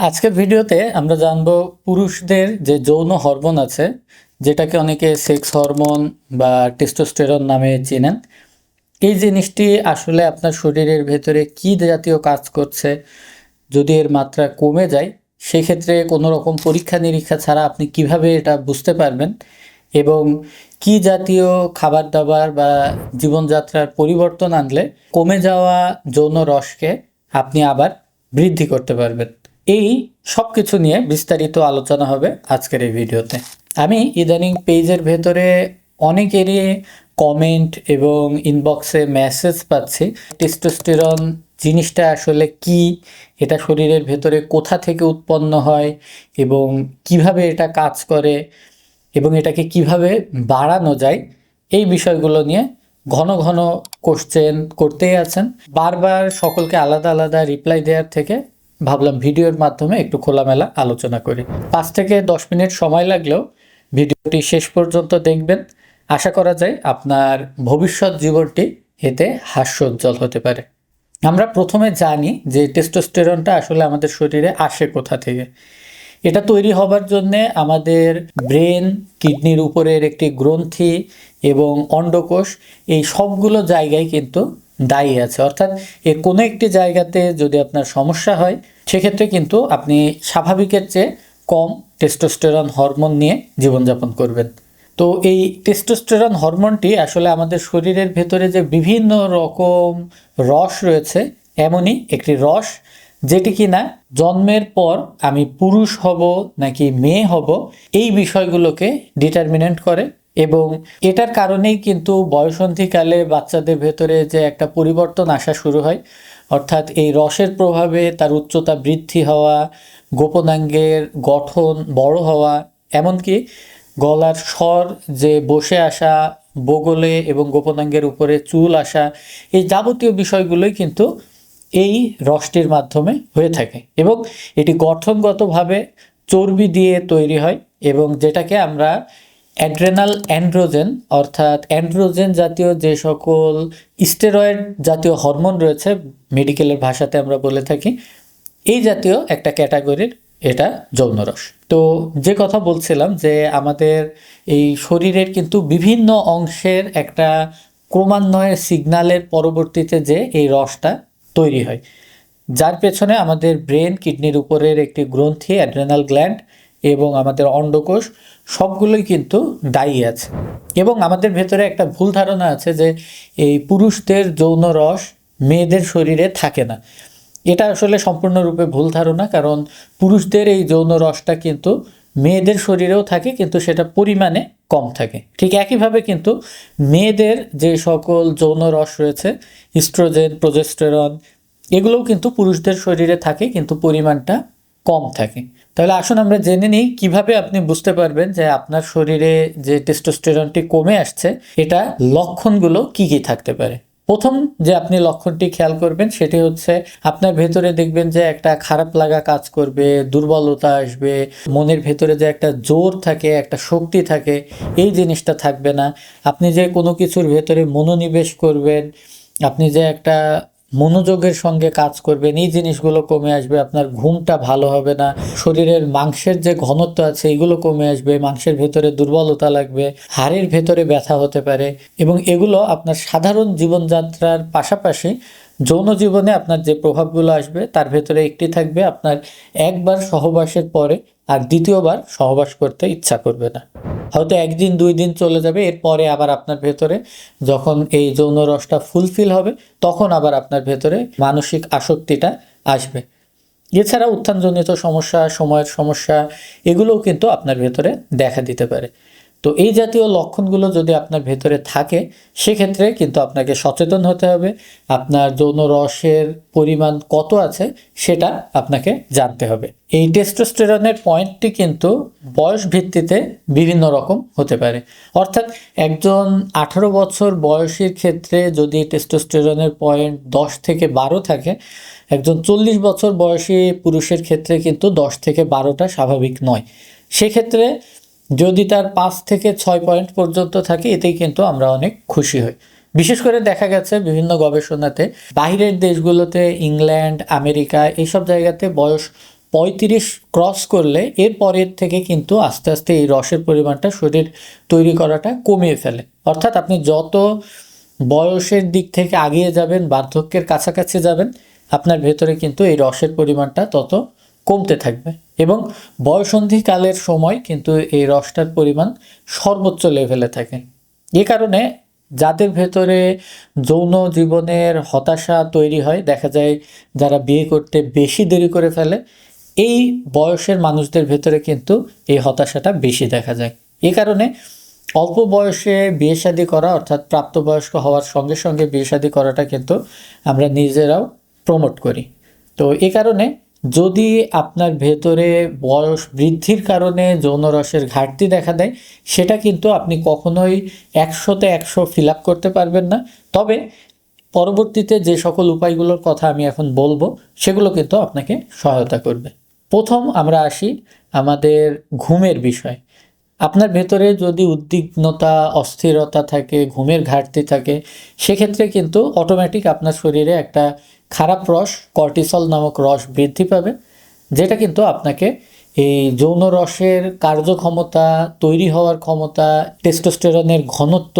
আজকের ভিডিওতে আমরা জানব পুরুষদের যে যৌন হরমোন আছে, যেটাকে অনেকে সেক্স হরমোন বা টেস্টোস্টেরন নামে চেনেন। এই জিনিসটি আসলে আপনার শরীরের ভেতরে কী জাতীয় কাজ করছে, যদি এর মাত্রা কমে যায়, সেক্ষেত্রে কোনো রকম পরীক্ষা নিরীক্ষা ছাড়া আপনি কীভাবে এটা বুঝতে পারবেন এবং কি জাতীয় খাবার দাবার বা জীবনযাত্রার পরিবর্তন আনলে কমে যাওয়া যৌন রসকে আপনি আবার বৃদ্ধি করতে পারবেন। এই সব কিছু নিয়ে বিস্তারিত আলোচনা হবে আজকের এই ভিডিওতে। আমি ইদানিং পেজের ভেতরে অনেকেরই কমেন্ট এবং ইনবক্সে মেসেজ পাচ্ছি টেস্টোস্টেরন জিনিসটা আসলে কি, এটা শরীরের ভেতরে কোথা থেকে উৎপন্ন হয় এবং কীভাবে এটা কাজ করে এবং এটাকে কীভাবে বাড়ানো যায়, এই বিষয়গুলো নিয়ে ঘন ঘন কোশ্চেন করতেই আছেন। বারবার সকলকে আলাদা আলাদা রিপ্লাই দেওয়ার থেকে ভাবলাম ভিডিওর মাধ্যমে একটু খোলামেলা আলোচনা করি। পাঁচ থেকে দশ মিনিট সময় লাগলেও ভিডিওটি শেষ পর্যন্ত দেখবেন। আশা করা যায় আপনার ভবিষ্যৎ জীবনটি এতে হাস্যোজ্জ্বল হতে পারে। আমরা প্রথমে জানি যে টেস্টোস্টেরনটা আসলে আমাদের শরীরে আসে কোথা থেকে। এটা তৈরি হবার জন্য আমাদের ব্রেন, কিডনির উপরের একটি গ্রন্থি এবং অন্ডকোষ এই সবগুলো জায়গায় কিন্তু দায়ী আছে। অর্থাৎ এ কোনো একটি জায়গাতে যদি আপনার সমস্যা হয়, সেক্ষেত্রে কিন্তু আপনি স্বাভাবিকের চেয়ে কম টেস্টোস্টেরন হরমোন নিয়ে জীবনযাপন করবেন। তো এই টেস্টোস্টেরন হরমোনটি আসলে আমাদের শরীরের ভেতরে যে বিভিন্ন রকম রস রয়েছে, এমনই একটি রস যেটি কিনা জন্মের পর আমি পুরুষ হব নাকি মেয়ে হব, এই বিষয়গুলোকে ডিটারমিনেন্ট করে এবং এটার কারণেই কিন্তু বয়সন্ধিকালে বাচ্চাদের ভেতরে যে একটা পরিবর্তন আসা শুরু হয়। অর্থাৎ এই রসের প্রভাবে তার উচ্চতা বৃদ্ধি হওয়া, গোপনাঙ্গের গঠন বড় হওয়া, এমনকি গলার স্বর যে বসে আসা, বগলে এবং গোপনাঙ্গের উপরে চুল আসা, এই যাবতীয় বিষয়গুলোই কিন্তু এই রসটির মাধ্যমে হয়ে থাকে এবং এটি গঠনগতভাবে চর্বি দিয়ে তৈরি হয় এবং যেটাকে আমরা অ্যাড্রেনাল অ্যান্ড্রোজেন, অর্থাৎ অ্যান্ড্রোজেন জাতীয় যে সকল স্টেরয়েড জাতীয় হরমোন রয়েছে, মেডিকেলের ভাষাতে আমরা বলে থাকি, এই জাতীয় একটা ক্যাটাগরির এটা যৌনরস। তো যে কথা বলছিলাম যে আমাদের এই শরীরের কিন্তু বিভিন্ন অংশের একটা ক্রমান্বয়ে সিগন্যালের পরবর্তীতে যে এই রসটা তৈরি হয়, যার পেছনে আমাদের ব্রেন, কিডনির উপরের একটি গ্রন্থি, অ্যাড্রেনাল গ্ল্যান্ড এবং আমাদের অন্ডকোষ সবগুলোই কিন্তু দায়ী আছে। এবং আমাদের ভেতরে একটা ভুল ধারণা আছে যে এই পুরুষদের যৌন রস মেয়েদের শরীরে থাকে না। এটা আসলে সম্পূর্ণরূপে ভুল ধারণা, কারণ পুরুষদের এই যৌন রসটা কিন্তু মেয়েদের শরীরেও থাকে, কিন্তু সেটা পরিমাণে কম থাকে। ঠিক একইভাবে কিন্তু মেয়েদের যে সকল যৌন রস রয়েছে, ইস্ট্রোজেন, প্রোজেস্টেরন, এগুলোও কিন্তু পুরুষদের শরীরে থাকে, কিন্তু পরিমাণটা কম থাকে। তাহলে আসুন আমরা জেনে নিই কীভাবে আপনি বুঝতে পারবেন যে আপনার শরীরে যে টেস্টোস্টেরনটি কমে আসছে, এটা লক্ষণগুলো কি কি থাকতে পারে? প্রথম যে আপনি লক্ষণটি খেয়াল করবেন, সেটি হচ্ছে আপনার ভেতরে দেখবেন যে একটা খারাপ লাগা কাজ করবে, দুর্বলতা আসবে, মনের ভেতরে যে একটা জোর থাকে, একটা শক্তি থাকে, এই জিনিসটা থাকবে না। আপনি যে কোনো কিছুর ভেতরে মনোনিবেশ করবেন, আপনি যে একটা মনোযোগের সঙ্গে কাজ করবেন এই জিনিসগুলো কমে আসবে, আপনার ঘুমটা ভালো হবে না, শরীরের মাংসের যে ঘনত্ব আছে এগুলো কমে আসবে, মাংসের ভেতরে দুর্বলতা লাগবে, হাড়ের ভেতরে ব্যথা হতে পারে এবং এগুলো আপনার সাধারণ জীবনযাত্রার পাশাপাশি যৌন জীবনে আপনার যে প্রভাবগুলো আসবে তার ভেতরে একটি থাকবে আপনার একবার সহবাসের পরে আর দ্বিতীয়বার সহবাস করতে ইচ্ছা করবে না। হয়তো একদিন, দুই দিন চলে যাবে, এরপরে আবার আপনার ভেতরে যখন এই যৌন রসটা ফুলফিল হবে, তখন আবার আপনার ভেতরে মানসিক আসক্তিটা আসবে। এছাড়া উত্থানজনিত সমস্যা, সময়ের সমস্যা, এগুলোও কিন্তু আপনার ভেতরে দেখা দিতে পারে। তো এই জাতীয় লক্ষণগুলো যদি আপনার ভেতরে থাকে, সেক্ষেত্রে কিন্তু আপনাকে সচেতন হতে হবে। আপনার যৌন রসের পরিমাণ কত আছে, সেটা আপনাকে জানতে হবে। এই টেস্টোস্টেরনের পয়েন্টটি কিন্তু বয়স ভিত্তিতে বিভিন্ন রকম হতে পারে। অর্থাৎ একজন আঠারো বছর বয়সীর ক্ষেত্রে যদি টেস্টোস্টেরনের পয়েন্ট দশ থেকে বারো থাকে, একজন চল্লিশ বছর বয়সী পুরুষের ক্ষেত্রে কিন্তু দশ থেকে বারোটা স্বাভাবিক নয়। সেক্ষেত্রে যদি তার পাঁচ থেকে ছয় পয়েন্ট পর্যন্ত থাকে, এতেই কিন্তু আমরা অনেক খুশি হই। বিশেষ করে দেখা গেছে বিভিন্ন গবেষণাতে বাইরের দেশগুলোতে ইংল্যান্ড, আমেরিকা এইসব জায়গাতে বয়স পঁয়ত্রিশ ক্রস করলে এর পরের থেকে কিন্তু আস্তে আস্তে এই রসের পরিমাণটা শরীর তৈরি করাটা কমিয়ে ফেলে। অর্থাৎ আপনি যত বয়সের দিক থেকে আগিয়ে যাবেন, বার্ধক্যের কাছাকাছি যাবেন, আপনার ভেতরে কিন্তু এই রসের পরিমাণটা তত কমতে থাকবে এবং বয়সন্ধিকালের সময় কিন্তু এই রসটার পরিমাণ সর্বোচ্চ লেভেলে থাকে। এ কারণে যাদের ভেতরে যৌন জীবনের হতাশা তৈরি হয়, দেখা যায় যারা বিয়ে করতে বেশি দেরি করে ফেলে, এই বয়সের মানুষদের ভেতরে কিন্তু এই হতাশাটা বেশি দেখা যায়। এ কারণে অল্প বয়সে বিয়ে শাদী করা, অর্থাৎ প্রাপ্তবয়স্ক হওয়ার সঙ্গে সঙ্গে বিয়ে শাদী করাটা কিন্তু আমরা নিজেরাও প্রমোট করি। তো এ কারণে যদি আপনার ভেতরে বয়স বৃদ্ধির কারণে যৌন রসের ঘাটতি দেখা দেয়, সেটা কিন্তু আপনি কখনোই একশোতে একশো ফিল আপ করতে পারবেন না। তবে পরবর্তীতে যে সকল উপায়গুলোর কথা আমি এখন বলব, সেগুলো কিন্তু আপনাকে সহায়তা করবে। প্রথম আমরা আসি আমাদের ঘুমের বিষয়। আপনার ভেতরে যদি উদ্বিগ্নতা, অস্থিরতা থাকে, ঘুমের ঘাটতি থাকে, সেক্ষেত্রে কিন্তু অটোমেটিক আপনার শরীরে একটা খারাপ রস কর্টিসল নামক রস বৃদ্ধি পাবে, যেটা কিন্তু আপনাকে এই যৌন রসের কার্যক্ষমতা, তৈরি হওয়ার ক্ষমতা টেস্টোস্টেরনের ঘনত্ব,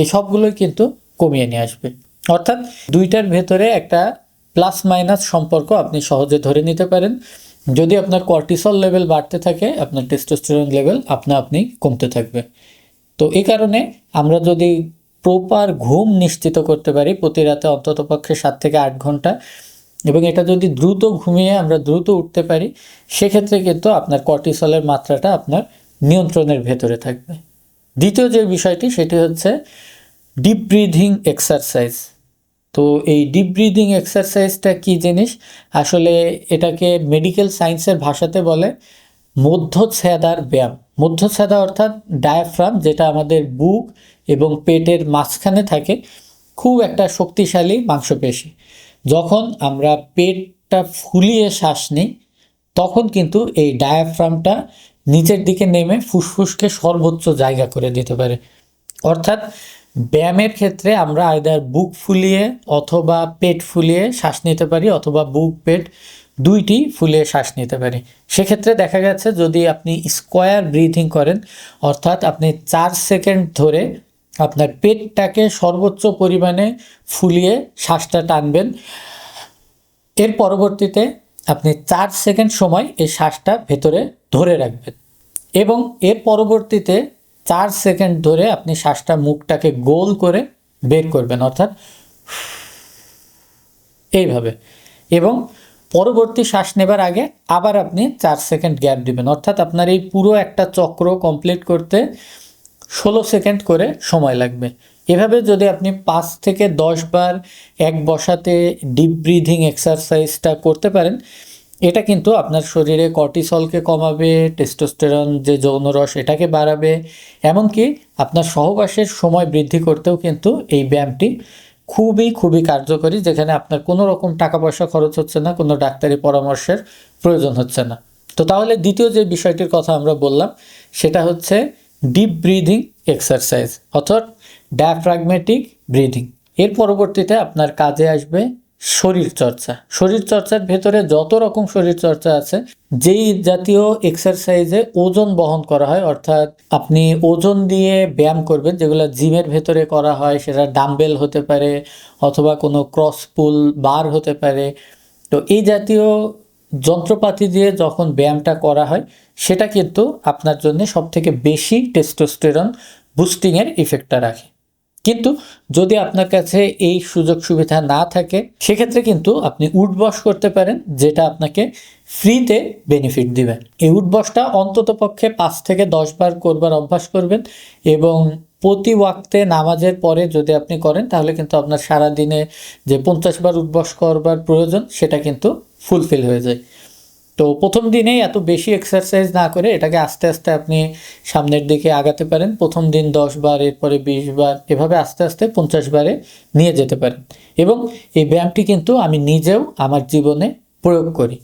এই সবগুলোই কিন্তু কমিয়ে নিয়ে আসবে। অর্থাৎ দুইটার ভেতরে একটা প্লাস মাইনাস সম্পর্ক আপনি সহজে ধরে নিতে পারেন। যদি আপনার কর্টিসল লেভেল বাড়তে থাকে, আপনার টেস্টোস্টেরন লেভেল আপনা আপনি কমতে থাকবে। তো এই কারণে আমরা যদি প্রপার ঘুম নিশ্চিত করতে পারি প্রতি রাতে অন্তত পক্ষে সাত থেকে আট ঘণ্টা। এবং এটা যদি দ্রুত ঘুমিয়ে আমরা দ্রুত উঠতে পারি, সেক্ষেত্রে কিন্তু আপনার কর্টিসলের মাত্রাটা আপনার নিয়ন্ত্রণের ভেতরে থাকবে। দ্বিতীয় যে বিষয়টি, সেটি হচ্ছে ডিপ ব্রিদিং এক্সারসাইজ তো এই ডিপ ব্রিদিং এক্সারসাইজটা কি জিনিস? আসলে এটাকে মেডিকেল সায়েন্সের ভাষাতে বলে মধ্যচ্ছেদার ব্যায়াম। মধ্যচ্ছেদা অর্থাৎ ডায়াফ্রাম যেটা আমাদের বুক এবং পেটের মাঝখানে থাকে, খুব একটা শক্তিশালী মাংসপেশি। যখন আমরা পেটটা ফুলিয়ে শ্বাস নিই, তখন কিন্তু এই ডায়াফ্রামটা নিচের দিকে নেমে ফুসফুসকে সর্বোচ্চ জায়গা করে দিতে পারে। অর্থাৎ ব্যায়ামের ক্ষেত্রে আমরা আয়দার বুক ফুলিয়ে অথবা পেট ফুলিয়ে শ্বাস নিতে পারি, অথবা বুক, পেট দুইটি ফুলিয়ে শ্বাস নিতে পারি। সেক্ষেত্রে দেখা গেছে যদি আপনি স্কোয়ার ব্রিথিং করেন, অর্থাৎ আপনি চার সেকেন্ড ধরে আপনার পেটটাকে সর্বোচ্চ পরিমাণে ফুলিয়ে শ্বাসটা টানবেন, এর পরবর্তীতে আপনি চার সেকেন্ড সময় এই শ্বাসটা ভেতরে ধরে রাখবেন এবং এর পরবর্তীতে চার সেকেন্ড ধরে আপনি শ্বাসটা মুখটাকে গোল করে বের করবেন, অর্থাৎ এইভাবে এবং পরবর্তী শ্বাস নেবার আগে আবার আপনি চার সেকেন্ড গ্যাপ দিবেন। অর্থাৎ আপনার এই পুরো একটা চক্র কমপ্লিট করতে ষোলো সেকেন্ড করে সময় লাগবে। এভাবে যদি আপনি পাঁচ থেকে দশ বার এক বসাতে ডিপ ব্রিদিং এক্সারসাইজটা করতে পারেন, এটা কিন্তু আপনার শরীরে কর্টিসলকে কমাবে টেস্টোস্টেরন যে যৌন রস এটাকে বাড়াবে, এমনকি আপনার সহবাসের সময় বৃদ্ধি করতেও কিন্তু এই ব্যায়ামটি খুবই খুবই কার্যকরী, যেখানে আপনার কোনো রকম টাকা পয়সা খরচ হচ্ছে না, কোনো ডাক্তারি পরামর্শের প্রয়োজন হচ্ছে না। তো তাহলে দ্বিতীয় যে বিষয়টির কথা আমরা বললাম, সেটা হচ্ছে ডিপ ব্রিদিং এক্সারসাইজ অর্থাৎ ডায়াফ্রাগমেটিক ব্রিদিং এর পরবর্তীতে আপনার কাজে আসবে শরীর চর্চা শরীর চর্চার ভেতরে যত রকম শরীর চর্চা আছে, যেই জাতীয় এক্সারসাইজে ওজন বহন করা হয়, অর্থাৎ আপনি ওজন দিয়ে ব্যায়াম করবেন, যেগুলো জিমের ভেতরে করা হয়, সেটা ডাম্বেল হতে পারে অথবা কোনো ক্রস পুল বার হতে পারে। তো এই জাতীয় যন্ত্রপাতি দিয়ে যখন ব্যায়ামটা করা হয়, সেটা কিন্তু আপনার জন্য সবথেকে বেশি টেস্টোস্টেরন বুস্টিংয়ের ইফেক্টটা রাখে। কিন্তু যদি আপনার কাছে এই সুযোগ সুবিধা না থাকে, সেক্ষেত্রে কিন্তু আপনি উঠবস করতে পারেন, যেটা আপনাকে ফ্রিতে বেনিফিট দিবে। এই উঠবসটা অন্তত পক্ষে পাঁচ থেকে দশ বার করবার অভ্যাস করবেন এবং প্রতি ওয়াক্তে নামাজের পরে যদি আপনি করেন, তাহলে কিন্তু আপনার সারা দিনে যে পঞ্চাশ বার উঠবস করবার প্রয়োজন, সেটা কিন্তু ফুলফিল হয়ে যায়। তো প্রথম দিনেই এত বেশি এক্সারসাইজ না করে এটাকে আস্তে আস্তে আপনি সামনের দিকে আগাতে পারেন। প্রথম দিন দশ বার, এরপরে বিশ বার, এভাবে আস্তে আস্তে পঞ্চাশ বারে নিয়ে যেতে পারেন। এবং এই ব্যায়ামটি কিন্তু আমি নিজেও আমার জীবনে প্রয়োগ করি।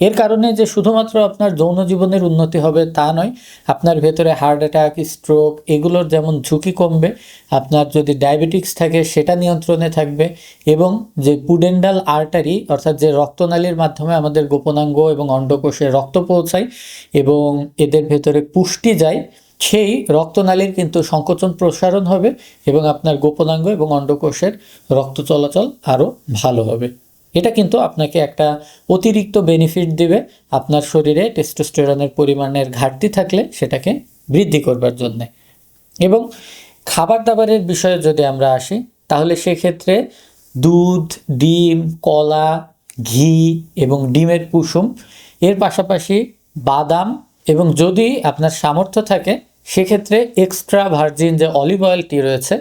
এর কারণে যে শুধুমাত্র আপনার যৌন জীবনের উন্নতি হবে তা নয়, আপনার ভেতরে হার্ট অ্যাটাক, স্ট্রোক এগুলোর যেমন ঝুঁকি কমবে, আপনার যদি ডায়াবেটিক্স থাকে সেটা নিয়ন্ত্রণে থাকবে এবং যে পুডেন্ডাল আর্টারি অর্থাৎ যে রক্তনালীর মাধ্যমে আমাদের গোপনাঙ্গ এবং অন্ডকোষে রক্ত পৌঁছায় এবং এদের ভেতরে পুষ্টি যায়, সেই রক্তনালীর কিন্তু সংকোচন প্রসারণ হবে এবং আপনার গোপনাঙ্গ এবং অন্ডকোষের রক্ত চলাচল আরও ভালো হবে। এটা কিন্তু আপনাকে একটা অতিরিক্ত বেনিফিট দিবে। আপনার শরীরে টেস্টোস্টেরনের পরিমাণের ঘাটতি থাকলে সেটাকে বৃদ্ধি করবার জন্যে। এবং খাবার দাবারের বিষয়ে যদি আমরা আসি, তাহলে সেক্ষেত্রে দুধ, ডিম, কলা, ঘি এবং ডিমের কুসুম, এর পাশাপাশি বাদাম এবং যদি আপনার সামর্থ্য থাকে, সেক্ষেত্রে এক্সট্রা ভার্জিন যে অলিভ অয়েলটি রয়েছে,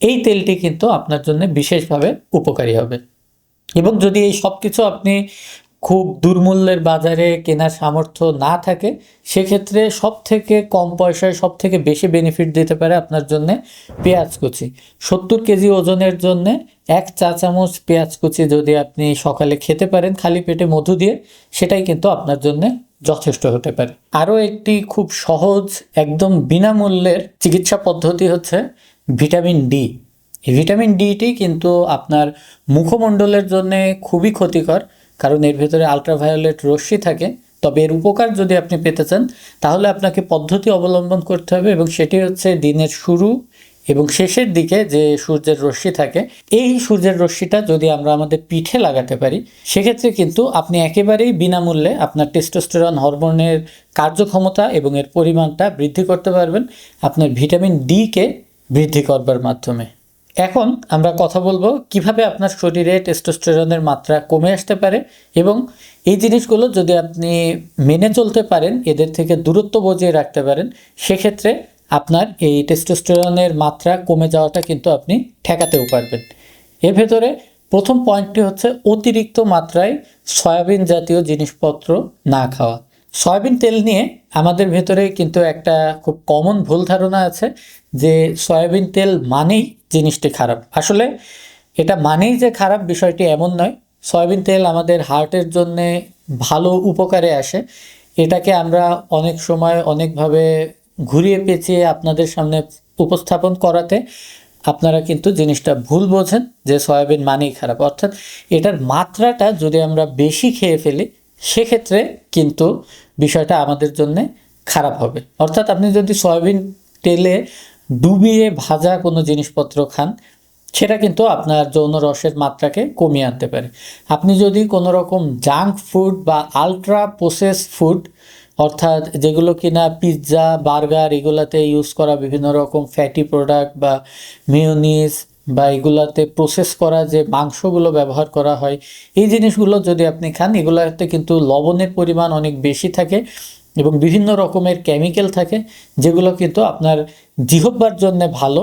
এই তেলটি কিন্তু আপনার জন্য বিশেষভাবে উপকারী হবে। এবং যদি এই সব কিছু আপনি খুব দুর্মূল্যের বাজারে কেনার সামর্থ্য না থাকে, সেক্ষেত্রে সব থেকে কম পয়সায় সব থেকে বেশি বেনিফিট দিতে পারে আপনার জন্য পেঁয়াজ কুচি। সত্তর কেজি ওজনের জন্য এক চা চামচ পেঁয়াজ কুচি যদি আপনি সকালে খেতে পারেন খালি পেটে মধু দিয়ে, সেটাই কিন্তু আপনার জন্য যথেষ্ট হতে পারে। আরও একটি খুব সহজ, একদম বিনামূল্যের চিকিৎসা পদ্ধতি হচ্ছে ভিটামিন ডি। ভিটামিন ডিটি কিন্তু আপনার মুখমণ্ডলের জন্যে খুবই ক্ষতিকর, কারণ এর ভেতরে আলট্রাভায়োলেট রশ্মি থাকে। তবে এর উপকার যদি আপনি পেতে চান, তাহলে আপনাকে পদ্ধতি অবলম্বন করতে হবে এবং সেটি হচ্ছে দিনের শুরু এবং শেষের দিকে যে সূর্যের রশ্মি থাকে, এই সূর্যের রশ্মিটা যদি আমরা আমাদের পিঠে লাগাতে পারি, সেক্ষেত্রে কিন্তু আপনি একেবারেই বিনামূল্যে আপনার টেস্টোস্টেরন হরমোনের কার্যক্ষমতা এবং এর পরিমাণটা বৃদ্ধি করতে পারবেন। আপনার ভিটামিন ডিকে বৃদ্ধি করবার মাধ্যমে। এখন আমরা কথা বলব কীভাবে আপনার শরীরে টেস্টোস্টেরনের মাত্রা কমে আসতে পারে এবং এই জিনিসগুলো যদি আপনি মেনে চলতে পারেন, এদের থেকে দূরত্ব বজিয়ে রাখতে পারেন, সেক্ষেত্রে আপনার এই টেস্টোস্টেরনের মাত্রা কমে যাওয়াটা কিন্তু আপনি ঠেকাতেও পারবেন। এর ভেতরে প্রথম পয়েন্টটি হচ্ছে অতিরিক্ত মাত্রায় সয়াবিন জাতীয় জিনিসপত্র না খাওয়া। সয়াবিন তেল নিয়ে আমাদের ভেতরে কিন্তু একটা খুব কমন ভুল ধারণা আছে যে সয়াবিন তেল মানেই জিনিসটি খারাপ। আসলে এটা মানেই যে খারাপ বিষয়টি এমন নয়। সয়াবিন তেল আমাদের হার্টের জন্যে ভালো উপকারে আসে। এটাকে আমরা অনেক সময় অনেকভাবে ঘুরিয়ে পেঁচিয়ে আপনাদের সামনে উপস্থাপন করাতে আপনারা কিন্তু জিনিসটা ভুল বোঝেন যে সয়াবিন মানেই খারাপ। অর্থাৎ এটার মাত্রাটা যদি আমরা বেশি খেয়ে ফেলি, সেক্ষেত্রে কিন্তু বিষয়টা আমাদের জন্য খারাপ হবে। অর্থাৎ আপনি যদি সয়াবিন তেলে ডুবিয়ে ভাজা কোনো জিনিসপত্র খান, সেটা কিন্তু আপনার যৌন রসের মাত্রাকে কমিয়ে আনতে পারে। আপনি যদি কোনো রকম জাঙ্ক ফুড বা আলট্রা প্রসেস ফুড, অর্থাৎ যেগুলো কিনা পিৎজা, বার্গার, এগুলাতে ইউজ করা বিভিন্ন রকম ফ্যাটি প্রোডাক্ট বা মিউনিস বা এগুলাতে প্রসেস করা যে মাংসগুলো ব্যবহার করা হয়, এই জিনিসগুলো যদি আপনি খান, এগুলোতে কিন্তু লবণের পরিমাণ অনেক বেশি থাকে। এবং বিভিন্ন রকমের কেমিক্যাল থাকে, যেগুলো কিন্তু আপনার জিহব্বার জন্য ভালো,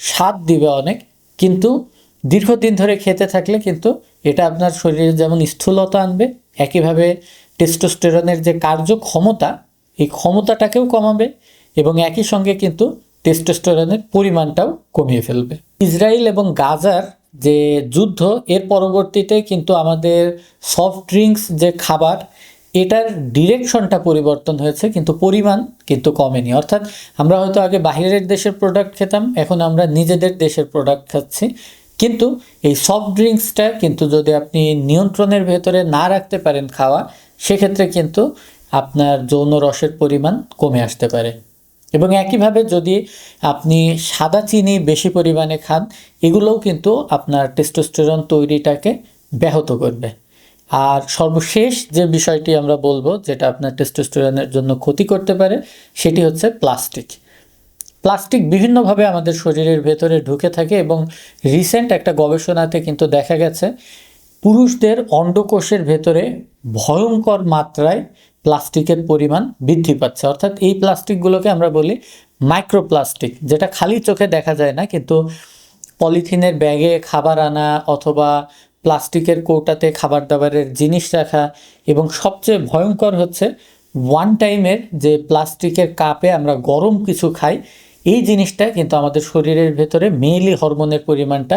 স্বাদ দিবে অনেক, কিন্তু দীর্ঘদিন ধরে খেতে থাকলে কিন্তু এটা আপনার শরীরে যেমন স্থূলতা আনবে, একইভাবে টেস্টোস্টেরনের যে কার্যক্ষমতা, এই ক্ষমতাটাকেও কমাবে এবং একই সঙ্গে কিন্তু টেস্টোস্টেরনের পরিমাণটাও কমিয়ে ফেলবে। ইসরায়েল এবং গাজার যে যুদ্ধ, এর পরবর্তীতে কিন্তু আমাদের সফট ড্রিঙ্কস যে খাবার এটার ডিরেকশনটা পরিবর্তন হয়েছে, কিন্তু পরিমাণ কিন্তু কমেনি। অর্থাৎ আমরা হয়তো আগে বাইরের দেশের প্রোডাক্ট খেতাম, এখন আমরা নিজেদের দেশের প্রোডাক্ট খাচ্ছি। কিন্তু এই সফট ড্রিঙ্কসটা কিন্তু যদি আপনি নিয়ন্ত্রণের ভেতরে না রাখতে পারেন খাওয়া, সেক্ষেত্রে কিন্তু আপনার যৌন রসের পরিমাণ কমে আসতে পারে। এবং একইভাবে যদি আপনি সাদা চিনি বেশি পরিমাণে খান, এগুলোও কিন্তু আপনার টেস্টোস্টেরন তৈরিটাকে ব্যাহত করবে। আর সর্বশেষ যে বিষয়টি আমরা বলব, যেটা আপনার টেস্টোস্টেরনের জন্য ক্ষতি করতে পারে, সেটি হচ্ছে প্লাস্টিক প্লাস্টিক বিভিন্নভাবে আমাদের শরীরের ভেতরে ঢুকে থাকে এবং রিসেন্ট একটা গবেষণাতে কিন্তু দেখা গেছে, পুরুষদের অন্ডকোষের ভেতরে ভয়ঙ্কর মাত্রায় প্লাস্টিকের পরিমাণ বৃদ্ধি পাচ্ছে। অর্থাৎ এই প্লাস্টিকগুলোকে আমরা বলি মাইক্রোপ্লাস্টিক যেটা খালি চোখে দেখা যায় না, কিন্তু পলিথিনের ব্যাগে খাবার আনা অথবা প্লাস্টিকের কৌটাতে খাবার দাবারের জিনিস রাখা এবং সবচেয়ে ভয়ঙ্কর হচ্ছে ওয়ান টাইমের যে প্লাস্টিকের কাপে আমরা গরম কিছু খাই, এই জিনিসটা কিন্তু আমাদের শরীরের ভেতরে মেইলি হরমোনের পরিমাণটা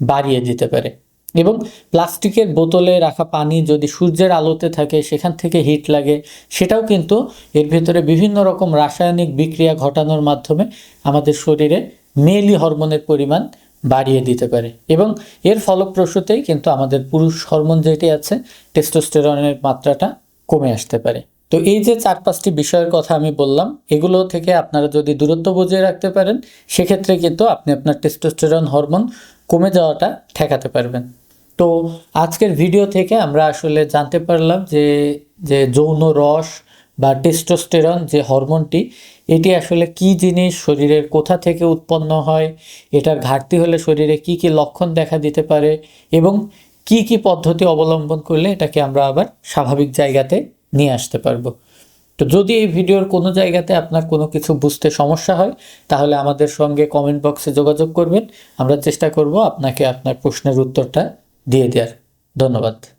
বাড়িয়ে দিতে পারে। এবং প্লাস্টিকের বোতলে রাখা পানি যদি সূর্যের আলোতে থাকে, সেখান থেকে হিট লাগে, সেটাও কিন্তু এর ভেতরে বিভিন্ন রকম রাসায়নিক বিক্রিয়া ঘটানোর মাধ্যমে আমাদের শরীরে মেলি হরমোনের পরিমাণ বাড়িয়ে দিতে পারে। এবং এর ফলপ্রসূতেই কিন্তু আমাদের পুরুষ হরমোন যেটি আছে টেস্টোস্টেরনের মাত্রাটা কমে আসতে পারে। তো এই যে চার পাঁচটি বিষয়ের কথা আমি বললাম, এগুলো থেকে আপনারা যদি দূরত্ব বজায় রাখতে পারেন, সেক্ষেত্রে কিন্তু আপনি আপনার টেস্টোস্টেরন হরমোন কমে যাওয়াটা ঠেকাতে পারবেন। তো আজকের ভিডিও থেকে আমরা আসলে জানতে পারলাম যে যে যৌন রস বা টেস্টোস্টেরন যে হরমোনটি এটি আসলে কি জিনিস শরীরের কোথা থেকে উৎপন্ন হয়, এটার ঘাটতি হলে শরীরে কি কি লক্ষণ দেখা দিতে পারে এবং কি কি পদ্ধতি অবলম্বন করলে এটাকে আমরা আবার স্বাভাবিক জায়গাতে নিয়ে আসতে পারব। তো যদি এই ভিডিওর কোনো জায়গাতে আপনার কোনো কিছু বুঝতে সমস্যা হয়, তাহলে আমাদের সঙ্গে কমেন্ট বক্সে যোগাযোগ করবেন। আমরা চেষ্টা করব আপনাকে আপনার প্রশ্নের উত্তরটা দিয়ে দেওয়ার। ধন্যবাদ।